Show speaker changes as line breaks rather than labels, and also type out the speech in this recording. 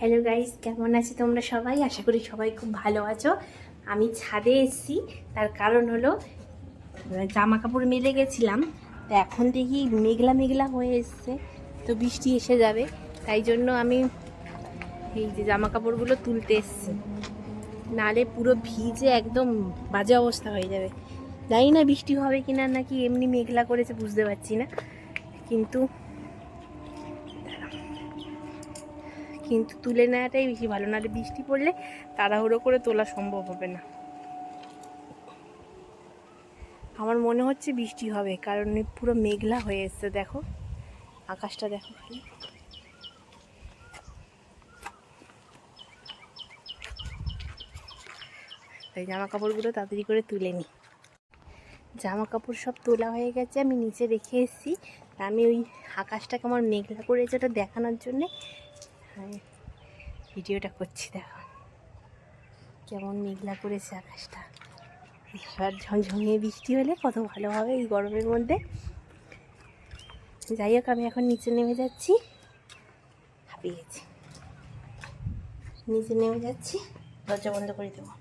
Hello guys, কেমন আছো তোমরা সবাই? আশা করি সবাই খুব ভালো আছো। আমি ছাদে এসেছি, তার কারণ হলো জামা কাপড় মেলে গেছিলাম, তো এখন দেখি মেঘলা মেঘলা হয়ে এসছে, তো বৃষ্টি এসে যাবে, তাই জন্য আমি এই যে জামা কাপড়গুলো তুলতে এসছি। নালে পুরো ভিজে একদম বাজে অবস্থা হয়ে যাবে। জানি না বৃষ্টি হবে কি না নাকি এমনি মেঘলা করেছে, বুঝতে পারছি না, কিন্তু কিন্তু তুলে নেওয়াটাই বেশি ভালো, নাহলে বৃষ্টি পড়লে তাড়াহুড়ো করে তোলা সম্ভব হবে না। আমার মনে হচ্ছে বৃষ্টি হবে, কারণ পুরো মেঘলা হয়ে এসছে, দেখো। আকাশটা দেখো তাই জামা কাপড়গুলো তাড়াতাড়ি করে তুলে নিই। জামা কাপড় সব তোলা হয়ে গেছে, আমি নিচে রেখে এসেছি। আমি ওই আকাশটাকে আমার মেঘলা করেছে ওটা দেখানোর জন্যে। হ্যাঁ ভিডিওটা করছি, দেখো। কেমন মেঘলা করেছে আকাশটা। এবার ঝমঝমিয়ে বৃষ্টি হলে কত ভালো হবে এই গরমের মধ্যে। যাই হোক, আমি এখন নিচে নেমে যাচ্ছি। হাঁপিয়ে গেছি। নিচে নেমে যাচ্ছি, দরজা বন্ধ করে দেবো।